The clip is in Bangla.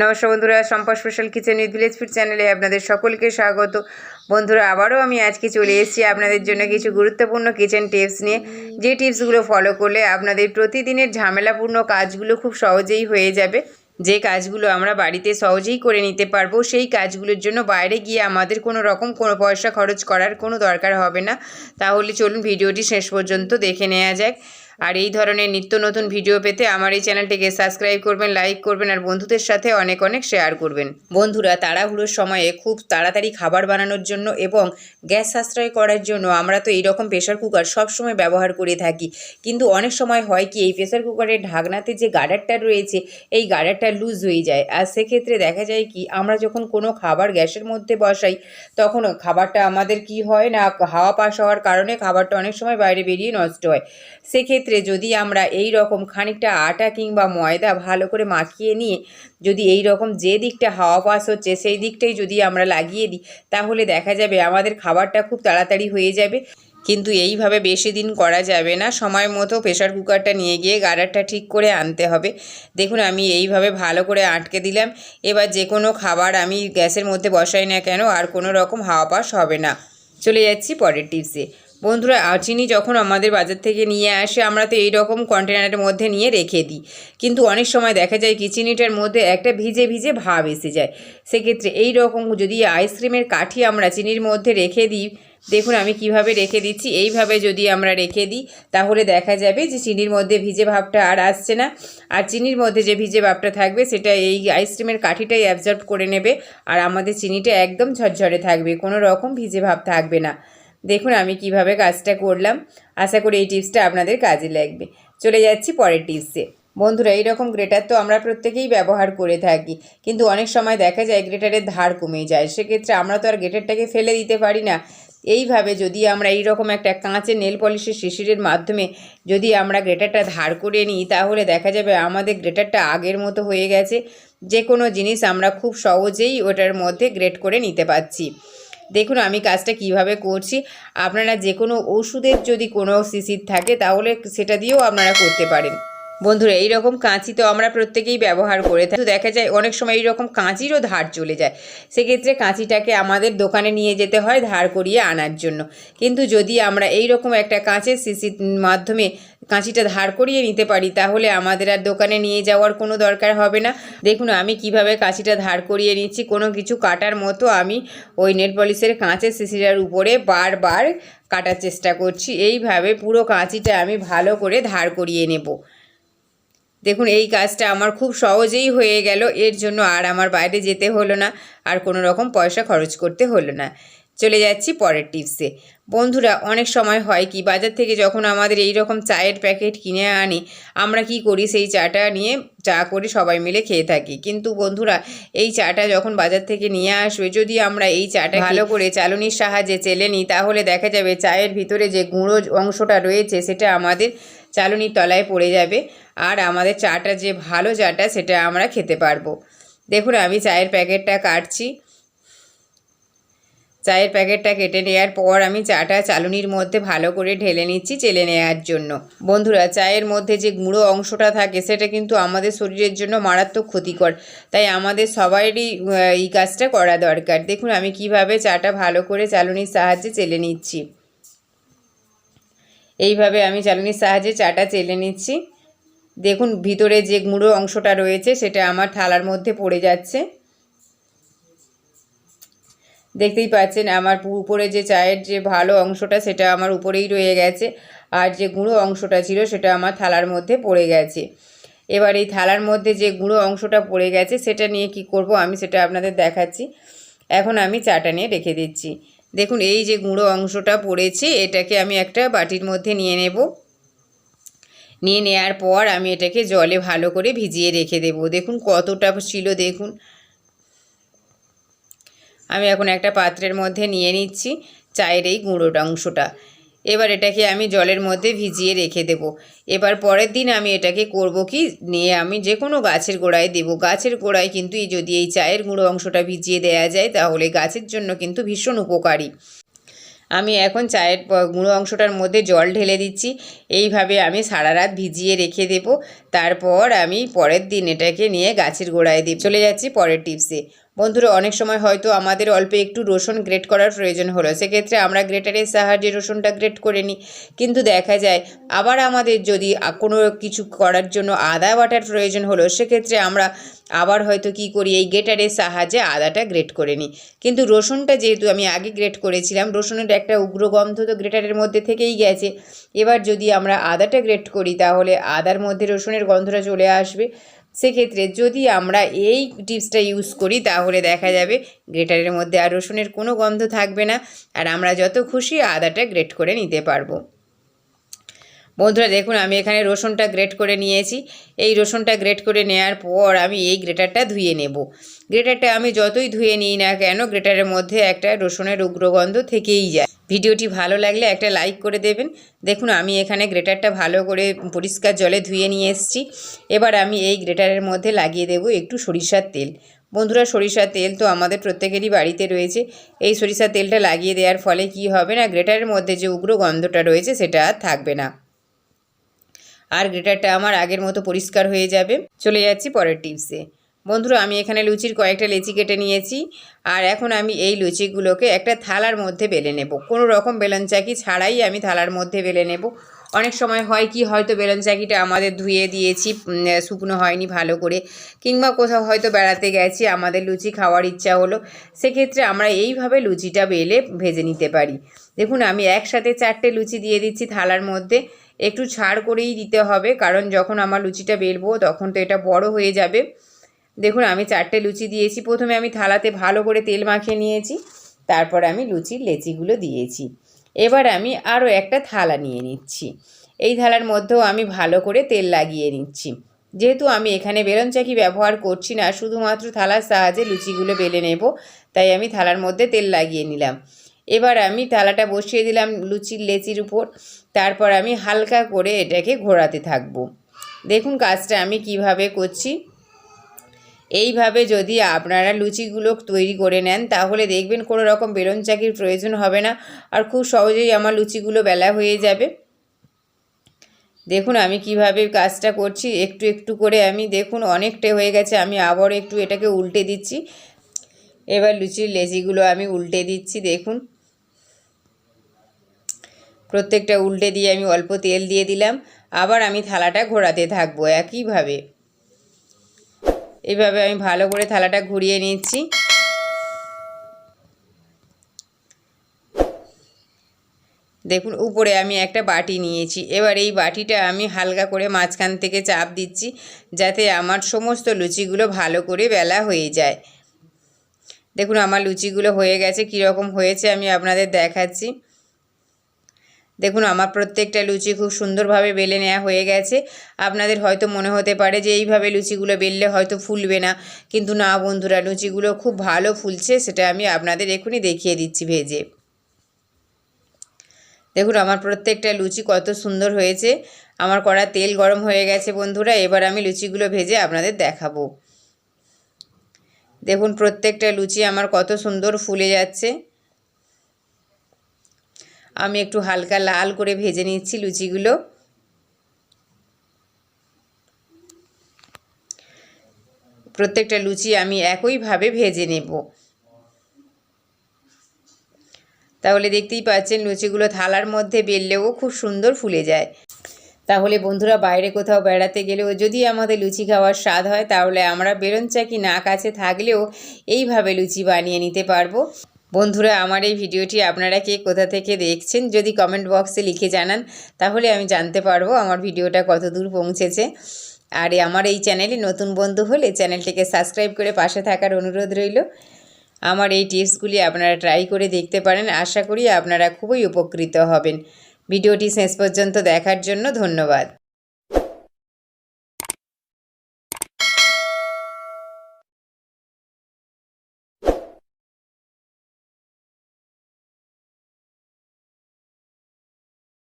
নমস্কার বন্ধুরা Sampa special kitchen with village food চ্যানেলে আপনাদের সকলকে স্বাগত। বন্ধুরা, আবারও আমি আজকে চলে এসেছি আপনাদের জন্য কিছু গুরুত্বপূর্ণ কিচেন টিপস নিয়ে। যে টিপসগুলো ফলো করলে আপনাদের প্রতিদিনের ঝামেলাপূর্ণ কাজগুলো খুব সহজেই হয়ে যাবে। যে কাজগুলো আমরা বাড়িতে সহজেই করে নিতে পারব, সেই কাজগুলোর জন্য বাইরে গিয়ে আমাদের কোনো রকম কোনো পয়সা খরচ করার কোনো দরকার হবে না। তাহলে চলুন ভিডিওটি শেষ পর্যন্ত দেখে নেওয়া যাক। আর এই ধরনের নিত্য নতুন ভিডিও পেতে আমার এই চ্যানেলটিকে সাবস্ক্রাইব করবেন, লাইক করবেন আর বন্ধুদের সাথে অনেক অনেক শেয়ার করবেন। বন্ধুরা, তাড়াহুড়োর সময়ে খুব তাড়াতাড়ি খাবার বানানোর জন্য এবং গ্যাস সাশ্রয় করার জন্য আমরা তো এইরকম প্রেশার কুকার সবসময় ব্যবহার করে থাকি। কিন্তু অনেক সময় হয় কি, এই প্রেশার কুকারের ঢাকনাতে যে গার্ডারটা রয়েছে, এই গার্ডারটা লুজ হয়ে যায়। আর সেক্ষেত্রে দেখা যায় কি, আমরা যখন কোনো খাবার গ্যাসের মধ্যে বসাই তখন খাবারটা আমাদের কি হয় না, হাওয়া পাস হওয়ার কারণে খাবারটা অনেক সময় বাইরে বেরিয়ে নষ্ট হয়। সেক্ষেত্রে যদি আমরা এই রকম খানিকটা আটা কিংবা ময়দা ভালো করে মাখিয়ে নিয়ে যদি এই রকম যে দিকটা হাওয়া পাস হচ্ছে সেই দিকটাই যদি আমরা লাগিয়ে দিই, তাহলে দেখা যাবে আমাদের খাবারটা খুব তাড়াতাড়ি হয়ে যাবে। কিন্তু এইভাবে বেশি দিন করা যাবে না। সময় মতো প্রেশার কুকারটা নিয়ে গিয়ে গাডারটা ঠিক করে আনতে হবে। দেখুন, আমি এইভাবে ভালো করে আটকে দিলাম। এবার যে কোনো খাবার আমি গ্যাসের মধ্যে বসাই না কেন, আর কোনো রকম হাওয়া পাস হবে না। চলে যাচ্ছি পরের টিপসে। বন্ধুরা চিনি যখন আমাদের বাজার থেকে নিয়ে আসে, আমরা তো এই রকম কন্টেনারের মধ্যে নিয়ে রেখে দিই। কিন্তু অনেক সময় দেখা যায় কি, চিনিটার মধ্যে একটা ভিজে ভিজে ভাব এসে যায়। সেক্ষেত্রে এই রকম যদি আইসক্রিমের কাঠি আমরা চিনির মধ্যে রেখে দিই, দেখুন আমি কীভাবে রেখে দিচ্ছি, এইভাবে যদি আমরা রেখে দিই, তাহলে দেখা যাবে যে চিনির মধ্যে ভিজে ভাবটা আর আসছে না। আর চিনির মধ্যে যে ভিজে ভাবটা থাকবে, সেটা এই আইসক্রিমের কাঠিটাই অ্যাবজর্ব করে নেবে, আর আমাদের চিনিটা একদম ঝরঝরে থাকবে, কোনো রকম ভিজে ভাব থাকবে না। দেখুন আমি কীভাবে কাজটা করলাম। আশা করি এই টিপসটা আপনাদের কাজে লাগবে। চলে যাচ্ছি পরের টিপসে। বন্ধুরা, এইরকম গ্রেটার তো আমরা প্রত্যেকেই ব্যবহার করে থাকি, কিন্তু অনেক সময় দেখা যায় গ্রেটারের ধার কমে যায়। সেক্ষেত্রে আমরা তো আর গ্রেটারটাকে ফেলে দিতে পারি না। এইভাবে যদি আমরা এই রকম একটা কাঁচের নেল পলিশের শিশিরের মাধ্যমে যদি আমরা গ্রেটারটা ধার করে নিই, তাহলে দেখা যাবে আমাদের গ্রেটারটা আগের মতো হয়ে গেছে। যে কোনো জিনিস আমরা খুব সহজেই ওটার মধ্যে গ্রেট করে নিতে পারছি। দেখুন, আমি কাজটা কীভাবে করছি। আপনারা যে কোনো ওষুধের যদি কোনো শিশির থাকে, তাহলে সেটা দিয়েও আপনারা করতে পারেন। বন্ধুরা এই রকম কাঁচি তো আমরা প্রত্যেকেই ব্যবহার করে থাকি। দেখা যায়, অনেক সময় এই রকম কাঁচিরও ধার চলে যায়। সেক্ষেত্রে কাঁচিটাকে আমাদের দোকানে নিয়ে যেতে হয় ধার করিয়ে আনার জন্য। কিন্তু যদি আমরা এই রকম একটা কাঁচের শিশির মাধ্যমে কাঁচিটা ধার করিয়ে নিতে পারি, তাহলে আমাদের আর দোকানে নিয়ে যাওয়ার কোনো দরকার হবে না। দেখুন, আমি কীভাবে কাঁচিটা ধার করিয়ে নিচ্ছি। কোনো কিছু কাটার মতো আমি ওই নেট পলিশের কাঁচের শিশিরার উপরে বারবার কাটার চেষ্টা করছি। এইভাবে পুরো কাঁচিটা আমি ভালো করে ধার করিয়ে নেব। দেখুন, এই কাজটা আমার খুব সহজেই হয়ে গেল। এর জন্য আর আমার বাইরে যেতে হলো না, আর কোনো রকম পয়সা খরচ করতে হলো না। চলে যাচ্ছি পরের টিপসে বন্ধুরা, অনেক সময় হয় কি, বাজার থেকে যখন আমাদের এই রকম চায়ের প্যাকেট কিনে আনি, আমরা কি করি, সেই চাটা নিয়ে চা করে সবাই মিলে খেয়ে থাকি। কিন্তু বন্ধুরা, এই চাটা যখন বাজার থেকে নিয়ে আসবে, যদি আমরা এই চাটা ভালো করে চালনির সাহায্যে চেলে নিই, তাহলে দেখা যাবে চায়ের ভিতরে যে গুঁড়ো অংশটা রয়েছে, সেটা আমাদের চালনির তলায় পড়ে যাবে আর আমাদের চাটা যে ভালো চাটা সেটা আমরা খেতে পারব। দেখুন, আমি চায়ের প্যাকেটটা কাটছি। চায়ের প্যাকেটটা কেটে নেওয়ার পর আমি চাটা চালুনির মধ্যে ভালো করে ঢেলে নিচ্ছি চেলে নেওয়ার জন্য। বন্ধুরা, চায়ের মধ্যে যে গুঁড়ো অংশটা থাকে সেটা কিন্তু আমাদের শরীরের জন্য মারাত্মক ক্ষতিকর। তাই আমাদের সবারই এই কাজটা করা দরকার। দেখুন, আমি কীভাবে চাটা ভালো করে চালুনির সাহায্যে চেলে নিচ্ছি। এইভাবে আমি চালুনির সাহায্যে চাটা চেলে নিচ্ছি। দেখুন, ভিতরে যে গুঁড়ো অংশটা রয়েছে, সেটা আমার থালার মধ্যে পড়ে যাচ্ছে। দেখতেই পাচ্ছেন, আমার উপরে যে চায়ের যে ভালো অংশটা, সেটা আমার উপরেই রয়ে গেছে। আর যে গুঁড়ো অংশটা ছিল, সেটা আমার থালার মধ্যে পড়ে গেছে। এবার এই থালার মধ্যে যে গুঁড়ো অংশটা পড়ে গেছে, সেটা নিয়ে কি করব, আমি সেটা আপনাদের দেখাচ্ছি। এখন আমি চাটা নিয়ে রেখে দিচ্ছি। দেখুন, এই যে গুঁড়ো অংশটা পড়েছে, এটাকে আমি একটা বাটির মধ্যে নিয়ে নেব। নিয়ে নেওয়ার পর আমি এটাকে জলে ভালো করে ভিজিয়ে রেখে দেব। দেখুন, কতটা ছিল, দেখুন। আমি এখন একটা পাত্রের মধ্যে নিয়ে নিচ্ছি চায়ের এই গুঁড়োটা অংশটা। এবার এটাকে আমি জলের মধ্যে ভিজিয়ে রেখে দেব। এবার পরের দিন আমি এটাকে করব কি? নিয়ে আমি যে কোনো গাছের গোড়ায় দেব। গাছের গোড়ায় কিন্তু এই যদি এই চায়ের গুঁড়ো অংশটা ভিজিয়ে দেওয়া যায়, তাহলে গাছের জন্য কিন্তু ভীষণ উপকারী। আমি এখন চায়ের গুঁড়ো অংশটার মধ্যে জল ঢেলে দিচ্ছি। এইভাবে আমি সারা রাত ভিজিয়ে রেখে দেবো। তারপর আমি পরের দিন এটাকে নিয়ে গাছের গোড়ায় দিই চলে যাচ্ছি পরের টিপসে। বন্ধুরা, অনেক সময় হয়তো আমাদের অল্প একটু রসুন গ্রেট করার প্রয়োজন হলো। সেক্ষেত্রে আমরা গ্রেটারের সাহায্যে রসুনটা গ্রেট করে নিই। কিন্তু দেখা যায়, আবার আমাদের যদি কোনো কিছু করার জন্য আদা বাটার প্রয়োজন হলো, সেক্ষেত্রে আমরা আবার হয়তো কি করি, এই গ্রেটারের সাহায্যে আদাটা গ্রেট করে নিই। কিন্তু রসুনটা যেহেতু আমি আগে গ্রেট করেছিলাম, রসুনের একটা উগ্র গন্ধ তো গ্রেটারের মধ্যে থেকেই গেছে। এবার যদি আমরা আদাটা গ্রেট করি, তাহলে আদার মধ্যে রসুনের গন্ধটা চলে আসবে। সেক্ষেত্রে যদি আমরা এই টিপসটা ইউজ করি, তাহলে দেখা যাবে গ্রেটারের মধ্যে আর রসুনের কোনো গন্ধ থাকবে না। আর আমরা যত খুশি আদাটা গ্রেট করে নিতে পারব। বন্ধুরা দেখুন, আমি এখানে রসুনটা গ্রেট করে নিয়েছি। এই রসুনটা গ্রেট করে নেওয়ার পর আমি এই গ্রেটারটা ধুয়ে নেব। গ্রেটারটা আমি যতই ধুয়ে নিই না কেন গ্রেটারের মধ্যে একটা রসুনের উগ্রগন্ধ থেকেই যায়। ভিডিওটি ভালো লাগলে একটা লাইক করে দেবেন। দেখুন, আমি এখানে গ্রেটারটা ভালো করে পরিষ্কার জলে ধুয়ে নিয়ে এসেছি। এবার আমি এই গ্রেটারের মধ্যে লাগিয়ে দেব একটু সরিষার তেল। বন্ধুরা, সরিষার তেল তো আমাদের প্রত্যেকেরই বাড়িতে রয়েছে। এই সরিষার তেলটা লাগিয়ে দেওয়ার ফলে কি হবে না গ্রেটারের মধ্যে যে উগ্র গন্ধটা রয়েছে, সেটা আর থাকবে না। আর গ্রেটারটা আমার আগের মতো পরিষ্কার হয়ে যাবে। চলে যাচ্ছি পরের টিপসে। বন্ধুরা, আমি এখানে লুচির কয়েকটা লেচি কেটে নিয়েছি। আর এখন আমি এই লুচিগুলোকে একটা থালার মধ্যে বেলে নেব। কোনো রকম বেলন চাকি ছাড়াই আমি থালার মধ্যে বেলে নেব। অনেক সময় হয় কি, হয়তো বেলন চাকিটা আমাদের ধুয়ে দিয়েছি শুকনো হয়নি ভালো করে। কিংবা কোথাও হয়তো বেড়াতে গেছি, আমাদের লুচি খাওয়ার ইচ্ছা হলো, সেক্ষেত্রে আমরা এইভাবে লুচিটা বেলে ভেজে নিতে পারি। দেখুন, আমি একসাথে চারটে লুচি দিয়ে দিচ্ছি থালার মধ্যে, একটু ছাড় করেই দিতে হবে, কারণ যখন আমার লুচিটা বেলবো, তখন তো এটা বড় হয়ে যাবে। দেখুন, আমি চারটে লুচি দিয়েছি, প্রথমে আমি থালাতে ভালো করে তেল মাখিয়ে নিয়েছি, তারপর আমি লুচির লেচিগুলো দিয়েছি। এবার আমি আরও একটা থালা নিয়ে নিচ্ছি। এই থালার মধ্যেও আমি ভালো করে তেল লাগিয়ে নিচ্ছি। যেহেতু আমি এখানে বেলন চাকি ব্যবহার করছি না, শুধুমাত্র থালার সাহায্যে লুচিগুলো বেলে নেব, তাই আমি থালার মধ্যে তেল লাগিয়ে নিলাম। এবার আমি থালাটা বসিয়ে দিলাম লুচির লেচির উপর, তারপর আমি হালকা করে এটাকে ঘোরাতে থাকব। দেখুন কাজটা আমি কীভাবে করছি। এইভাবে যদি আপনারা লুচিগুলো তৈরি করে নেন, তাহলে দেখবেন কোনো রকম বেলন চাকির প্রয়োজন হবে না। আর খুব সহজেই আমার লুচিগুলো বেলা হয়ে যাবে। দেখুন আমি কীভাবে কাজটা করছি। একটু একটু করে আমি, দেখুন অনেকটা হয়ে গেছে। আমি আবার একটু এটাকে উল্টে দিচ্ছি। এবার লুচির লেচিগুলো আমি উল্টে দিচ্ছি, দেখুন। প্রত্যেকটা উল্টে দিয়ে আমি অল্প তেল দিয়ে দিলাম। আবার আমি থালাটা ঘোরাতে থাকব একইভাবে। এইভাবে আমি ভালো করে থালাটা ঘুরিয়ে নিচ্ছি। দেখুন, উপরে আমি একটা বাটি নিয়েছি। এবার এই বাটিটা আমি হালকা করে মাঝখান থেকে চাপ দিচ্ছি যাতে আমার সমস্ত লুচিগুলো ভালো করে বেলা হয়ে যায়। দেখুন, আমার লুচিগুলো হয়ে গেছে, কীরকম হয়েছে আমি আপনাদের দেখাচ্ছি। দেখুন, আমার প্রত্যেকটা লুচি খুব সুন্দরভাবে বেলে নেওয়া হয়ে গেছে। আপনাদের হয়তো মনে হতে পারে যে, এইভাবে লুচিগুলো বেললে হয়তো ফুলবে না। কিন্তু না, বন্ধুরা, লুচিগুলো খুব ভালো ফুলছে, সেটা আমি আপনাদের এখনই দেখিয়ে দিচ্ছি ভেজে। দেখুন, আমার প্রত্যেকটা লুচি কত সুন্দর হয়েছে। আমার কড়া তেল গরম হয়ে গেছে, বন্ধুরা, এবার আমি লুচিগুলো ভেজে আপনাদের দেখাবো। দেখুন, প্রত্যেকটা লুচি আমার কত সুন্দর ফুলে যাচ্ছে। আমি একটু হালকা লাল করে ভেজে নিচ্ছি লুচিগুলো। প্রত্যেকটা লুচি আমি একইভাবে ভেজে নেব। তাহলে দেখতেই পাচ্ছেন লুচিগুলো থালার মধ্যে বেললেও খুব সুন্দর ফুলে যায়। তাহলে বন্ধুরা, বাইরে কোথাও বেড়াতে গেলেও যদি আমাদের লুচি খাওয়ার স্বাদ হয়, তাহলে আমরা বেলন চাকি না কাছে থাকলেও এইভাবে লুচি বানিয়ে নিতে পারব। বন্ধুরা, আমার এই ভিডিওটি আপনারা কে কোথা থেকে দেখছেন যদি কমেন্ট বক্সে লিখে জানান, তাহলে আমি জানতে পারব আমার ভিডিওটা কত দূর পৌঁছেছে। আর আমার এই চ্যানেলে নতুন বন্ধু হলে চ্যানেলটিকে সাবস্ক্রাইব করে পাশে থাকার অনুরোধ রইল। আমার এই টিপসগুলি আপনারা ট্রাই করে দেখতে পারেন, আশা করি আপনারা খুবই উপকৃত হবেন। ভিডিওটি শেষ পর্যন্ত দেখার জন্য ধন্যবাদ।